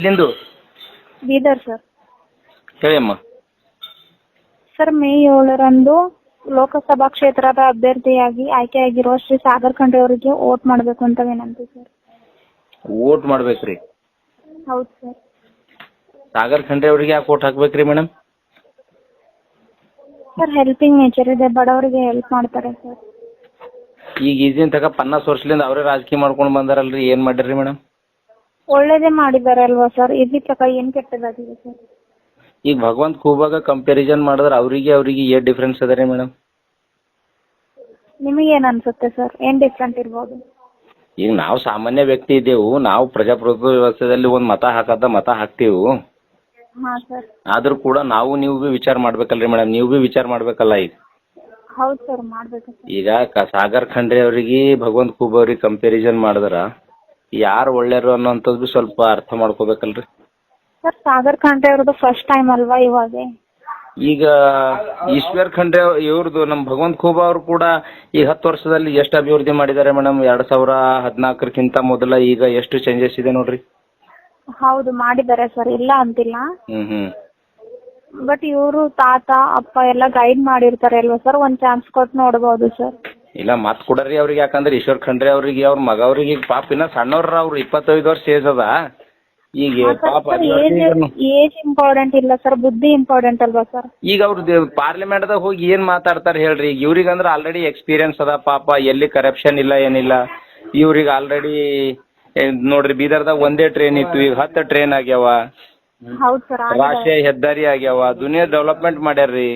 ಇಲ್ಲಿಂದು Bidar sir. ಹೇಳಿ ಅಮ್ಮ sir May ಏಳರಂದು ಲೋಕಸಭಾ ಕ್ಷೇತ್ರದ ಅಭ್ಯರ್ಥಿಯಾಗಿ ಆಯ್ಕೆಯಾಗಿರುವ ಶ್ರೀ ಸಾಗರ್ ಖಂಡ್ರೆ ಅವರಿಗೆ ವೋಟ್ ಮಾಡಬೇಕು ಅಂತ ವಿನಂತಿ ಸರ್. ಓಟ್ ಮಾಡ್ಬೇಕ್ರಿ? ಹೌದು ಸರ್. ಸಾಗರ್ ಖಂಡ್ರೆ ಅವ್ರಿಗೆ ಯಾಕೆ ಓಟ್ ಹಾಕ್ಬೇಕ್ರಿ ಮೇಡಮ್ ಸರ್ ಹೆಲ್ಪಿಂಗ್ ನೇಚರ್ ಇದೆ ಬಡವರಿಗೆ ಹೆಲ್ಪ್ ಮಾಡ್ತಾರೆ ಸರ್. ಈಗ ಈಜಿನ ತಕ ಪನ್ನಾಸ್ ವರ್ಷದಿಂದ ಅವರೇ ರಾಜಕೀಯ ಮಾಡ್ಕೊಂಡು ಬಂದಾರಲ್ರಿ ಏನು ಮಾಡಿರಿ ಮೇಡಮ್ ಒಳ್ಳೇದೇ ಮಾಡಿದ್ದಾರೆ ಅಲ್ವಾ ಸರ್? ಇಲ್ಲಿ ತಕ ಏನು ಕೆಟ್ಟದಾಗಿದೆ ಸರ್? ಈಗ ಭಗವಂತ ಕೂಬಾಗ ಕಂಪ್ಯಾರಿಸನ್ ಮಾಡಿದ್ರೆ ಅವರಿಗೆ ಅವರಿಗೆ ಏನು ಡಿಫ್ರೆನ್ಸ್ ಅದ ರೀ ಮೇಡಮ್ ಏನು ಅನ್ಸುತ್ತೆ ಸರ್? ಏನು ಡಿಫ್ರೆಂಟ್ ಇರ್ಬೋದು? ಈಗ ನಾವು ಸಾಮಾನ್ಯ ವ್ಯಕ್ತಿ ಇದ್ದೇವು ನಾವು ಪ್ರಜಾಪ್ರಭುತ್ವ ವ್ಯವಸ್ಥೆಯಲ್ಲಿ ಒಂದು ಮತ ಹಾಕದ ಮತ ಹಾಕ್ತೀವಿ. ಹಾಂ ಸರ್. ಆದ್ರೂ ಕೂಡ ನಾವು ನೀವು ಬಿ ವಿಚಾರ ಮಾಡ್ಬೇಕಲ್ರಿ ಮೇಡಮ್ ನೀವು ಬಿ ವಿಚಾರ ಮಾಡ್ಬೇಕಲ್ಲ ಈಗ? ಹೌದು ಸರ್ ಮಾಡಬೇಕು ಸರ್ ಈಗ ಕ ಸಾಗರ್ ಖಂಡ್ರೆ ಅವರಿಗೆ ಭಗವಂತ ಖೂಬ್ ಅವ್ರಿಗೆ ಕಂಪ್ಯಾರಿಸನ್ ಮಾಡಿದ್ರ ಯಾರು ಒಳ್ಳೆಯರು ಅನ್ನೋಂಥದ್ದು ಬಿ ಸ್ವಲ್ಪ ಅರ್ಥ ಮಾಡ್ಕೋಬೇಕಲ್ರಿ. ಸರ್ ಸಾಗರ್ ಖಂಡ್ರೆ ಅವ್ರದ್ದು ಫಸ್ಟ್ ಟೈಮ್ ಅಲ್ವಾ ಇವಾಗ? ಈಗ ಈಶ್ವರ್ ಖಂಡ್ರೆ ಇವ್ರದ್ದು ನಮ್ಮ ಭಗವಂತ ಖೂಬಾ ಅವರು ಕೂಡ ಈ ಹತ್ತು ವರ್ಷದಲ್ಲಿ ಎಷ್ಟು ಅಭಿವೃದ್ಧಿ ಮಾಡಿದ್ದಾರೆ ಮೇಡಮ್ ಎರಡು ಸಾವಿರ ಹದಿನಾಲ್ಕರಕ್ಕಿಂತ ಮೊದಲ ಈಗ ಎಷ್ಟು ಚೇಂಜಸ್ ಇದೆ ನೋಡ್ರಿ. ಹೌದು ಮಾಡಿದ್ದಾರೆ ಸರ್ ಇಲ್ಲ ಅಂತಿಲ್ಲ. ಹ್ಮ್ ಹ್ಮ್. ಬಟ್ ಇವರು ತಾತ ಅಪ್ಪ ಎಲ್ಲ ಗೈಡ್ ಮಾಡಿರ್ತಾರೆ ಅಲ್ವಾ ಸರ್? ಒಂದ್ ಚಾನ್ಸ್ ಕೊಟ್ಟು ನೋಡ್ಬೋದು ಸರ್. ಇಲ್ಲ ಮತ್ ಕೊಡರಿ ಅವ್ರಿಗೆ ಯಾಕಂದ್ರೆ ಈಶ್ವರ್ ಖಂಡ್ರೆ ಅವ್ರಿಗೆ ಅವ್ರ ಮಗ ಅವ್ರಿಗೆ ಈಗ ಪಾಪ ಇನ್ನ ಸಣ್ಣವ್ರ ಅವ್ರ ಇಪ್ಪತ್ತೈದು ವರ್ಷ ಏಜ್ ಅದ. ಈಗ ಪಾಪ ಏಜ್ ಇಂಪಾರ್ಟೆಂಟ್ ಇಲ್ಲ ಸರ್ ಬುದ್ಧಿ ಇಂಪಾರ್ಟೆಂಟ್ ಅಲ್ವಾ ಸರ್? ಈಗ ಅವ್ರು ಪಾರ್ಲಿಮೆಂಟ್ದಾಗ ಹೋಗಿ ಏನ್ ಮಾತಾಡ್ತಾರೆ ಹೇಳ್ರಿ? ಈಗ ಇವ್ರಿಗಂದ್ರೆ ಆಲ್ರೆಡಿ ಎಕ್ಸ್ಪೀರಿಯನ್ಸ್ ಅದ ಪಾಪ ಎಲ್ಲಿ ಕರಪ್ಷನ್ ಇಲ್ಲ ಏನಿಲ್ಲ. ಇವ್ರಿಗೆ ಆಲ್ರೆಡಿ ನೋಡ್ರಿ ಬೀದರ್ದಾಗ ಒಂದೇ ಟ್ರೈನ್ ಇತ್ತು ಈಗ ಹತ್ತು ಟ್ರೈನ್ ಆಗ್ಯಾವ. ರಾಷ್ಟ್ರೀಯ ಹೆದ್ದಾರಿ ಆಗ್ಯಾವ ದುನಿಯಾ ಡೆವಲಪ್ಮೆಂಟ್ ಮಾಡ್ಯಾರ್ರಿ.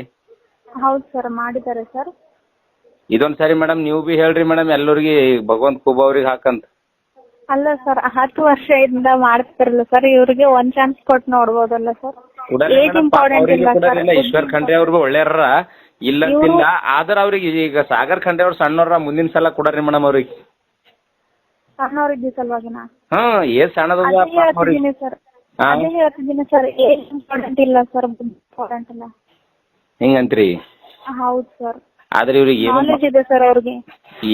ಹೌದು ಸರ್ ಮಾಡಿದ್ದಾರೆ ಸರ್. ಇದೊಂದ್ ಸರಿ ಮೇಡಮ್ ನೀವು ಬಿ ಹೇಳ್ರಿ ಮೇಡಮ್ ಎಲ್ಲರಿಗೆ ಭಗವಂತ ಖೂಬಾ ಅವ್ರಿಗೆ ಹಾಕಂತ. ಅಲ್ಲ ಸರ್ ಹತ್ತು ವರ್ಷದಿಂದ ಮಾಡ್ತಿರಲ್ಲ ಸರ್ ಇವ್ರಿಗೆ ಒಂದ್ ಚಾನ್ಸ್ ಕೊಟ್ಟು ನೋಡ್ಬೋದಲ್ಲ ಸರ್ ಕೊಡಲ್ಲ ಏಜ್ madam, ಪಾಪ ಇಂಪಾರ್ಟೆಂಟ್ ಅವ್ರಿಗೆ ಇಲ್ಲ ಸರ್ ಈಶ್ವರ್ ಖಂಡ್ರೆ ಅವ್ರಿಗೂ ಒಳ್ಳೆಯವ್ರ ಇಲ್ಲ ಅಂತಿಲ್ಲ ಆದ್ರ ಅವ್ರಿಗೆ ಈಗ ಸಾಗರ್ ಖಂಡ್ರೆ ಅವ್ರು ಸಣ್ಣವ್ರ ಮುಂದಿನ ಸಲ ಕೊಡರಿ ಮೇಡಮ್ ಅವ್ರಿಗೆ. ಸಣ್ಣವ್ರಿದ್ದ ಸಲುವಾಗಿನ ಹಾ ಏನ್ ಸಣ್ಣದ ಅದೇ ಹೇಳ್ತಿದ್ದೀನಿ ಸರ್ ಹಾ? ಅದೇ ಹೇಳ್ತಿದ್ದೀನಿ ಸರ್ ಏಜ್ ಇಂಪಾರ್ಟೆಂಟ್ ಇಲ್ಲ ಸರ್ ಇಂಪಾರ್ಟೆಂಟ್ ಇಲ್ಲ. ಹಿಂಗಂತ್ರಿ? ಹೌದು ಸರ್ ಆದ್ರೆ ಇವ್ರಿಗೆ ಏನು ನಾಲೆಜ್ ಇದೆ ಸರ್ ಅವ್ರಿಗೆ.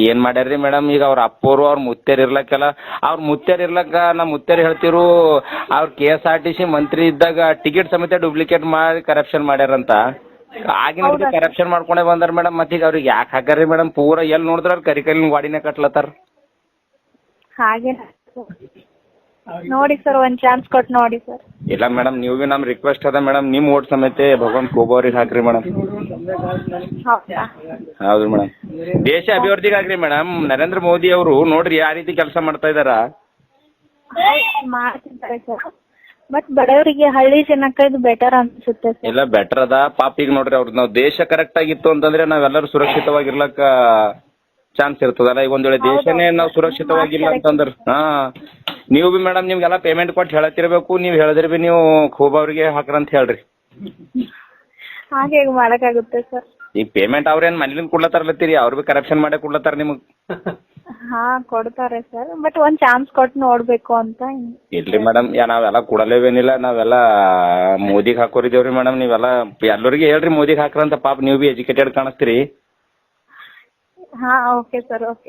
ಏನ್ ಮಾಡ್ಯಾರ್ರಿ ಮೇಡಮ್ ಈಗ ಅವ್ರ ಅಪ್ಪೋರು ಅವ್ರ ಮುತ್ತೇರ್ ಇರ್ಲಕ್ಕೆಲ್ಲ ಅವ್ರ ಮುತ್ತೇರ್ ಇರ್ಲಕ್ಕ ನಮ್ಮ ಮುತ್ತೇರ್ ಹೇಳ್ತಿರು ಅವ್ರ K S R T C ಮಂತ್ರಿ ಇದ್ದಾಗ ಟಿಕೆಟ್ ಸಮೇತ ಡೂಪ್ಲಿಕೇಟ್ ಮಾಡಿ ಕರಪ್ಷನ್ ಮಾಡ್ಯಾರಂತ. ಆಗಿನ ಕರಪ್ಷನ್ ಮಾಡ್ಕೊಂಡೇ ಬಂದಾರ ಮೇಡಮ್ ಮತ್ತೀಗ ಅವ್ರಿಗೆ ಯಾಕೆ ಹಾಕಾರ್ರಿ ಮೇಡಮ್ ಪೂರ ಎಲ್ಲಿ ನೋಡಿದ್ರ ಅವ್ರ ಕರಿ ಕೈಲಿನ ಗಾಡಿನೇ ಕಟ್ಲತ್ತಾರ. ನೋಡಿ ಸರ್ ಒಂದ್ ಚಾನ್ಸ್ ಕೊಟ್ ನೋಡಿ ಸರ್. ಇಲ್ಲ ಮೇಡಮ್ ನೀವು ಬಿ ನಮ್ಮ ರಿಕ್ವೆಸ್ಟ್ ಅದ ಮೇಡಮ್ ನಿಮ್ಮ ಓಟ್ ಸಮೇತ ಭಗವಂತ ಕೋಬೋರಿಗೆ ಹಾಕ್ರಿ ಮೇಡಮ್. ಹೌದಾ? ಹೌದು ಮೇಡಮ್. ದೇಶ ಅಭಿವೃದ್ಧಿಗಾಗ್ರಿ ಮೇಡಮ್. ನರೇಂದ್ರ ಮೋದಿ ಅವರು ನೋಡ್ರಿ ಯಾವ ರೀತಿ ಕೆಲಸ ಮಾಡ್ತಾ ಇದಾರ. ಮಾಡ್ತಿದ್ದಾರೆ ಸರ್. ಬಟ್ ಬಡವರಿಗೆ ಹಳ್ಳಿ ಜನಕ್ಕೆ ಇದು ಬೆಟರ್ ಅನ್ಸುತ್ತೆ ಸರ್. ಇಲ್ಲ ಬೆಟರ್ ಅದ. ಪಾಪ ಈಗ ನೋಡ್ರಿ ಅವ್ರದ್ ನಾವು ದೇಶ ಕರೆಕ್ಟ್ ಆಗಿತ್ತು ಅಂತಂದ್ರೆ ನಾವೆಲ್ಲರೂ ಸುರಕ್ಷಿತವಾಗಿರ್ಲಕ್ಕ ಚಾನ್ಸ್ ಇರ್ತದಲ್ಲ. ಈಗ ಒಂದ್ ವೇಳೆ ದೇಶನೇ ನಾವು ಸುರಕ್ಷಿತವಾಗಿಲ್ಲ ಅಂತಂದ್ರೆ ಹಾ. ನೀವು ಬಿ ಮೇಡಮ್ ನಿಮ್ಗೆಲ್ಲ ಪೇಮೆಂಟ್ ಕೊಟ್ಟು ಹೇಳತ್ತಿರ್ಬೇಕು ನೀವು ಹೇಳಿದ್ರಿ ಬಿ ನೀವು ಖೂಬ್ ಅವ್ರಿಗೆ ಹಾಕ್ರಂತ ಹೇಳ್ರಿ. ಹಾಗೆ ಹೇಗೆ ಮಾಡಕ್ಕಾಗುತ್ತೆ ಸರ್ ಈ ಪೇಮೆಂಟ್ ಅವ್ರೇನ್ ಮನೇಲಿಂದ ಕೊಡ್ಲತ್ತಾರಲತ್ತೀರಿ ಅವ್ರು ಬಿ ಕರಪ್ಷನ್ ಮಾಡೇ ಕೊಡ್ಲತ್ತಾರ ನಿಮಗೆ. ಹಾ ಕೊಡ್ತಾರೆ ಸರ್ ಬಟ್ ಒಂದ್ ಚಾನ್ಸ್ ಕೊಟ್ಟು ನೋಡ್ಬೇಕು ಅಂತ ಇಲ್ರಿ ಮೇಡಮ್ ಯಾ ನಾವೆಲ್ಲ ಕೊಡಲೇವೇನಿಲ್ಲ ನಾವೆಲ್ಲ ಮೋದಿಗೆ ಹಾಕೋರಿದೇವ್ರಿ ಮೇಡಮ್ ನೀವೆಲ್ಲ ಎಲ್ಲರಿಗೆ ಹೇಳ್ರಿ ಮೋದಿಗೆ ಹಾಕ್ರಂತ ಪಾಪ ನೀವು ಬಿ ಎಜುಕೇಟೆಡ್ ಕಾಣಿಸ್ತೀರಿ. ಹಾ ಓಕೆ ಸರ್ ಓಕೆ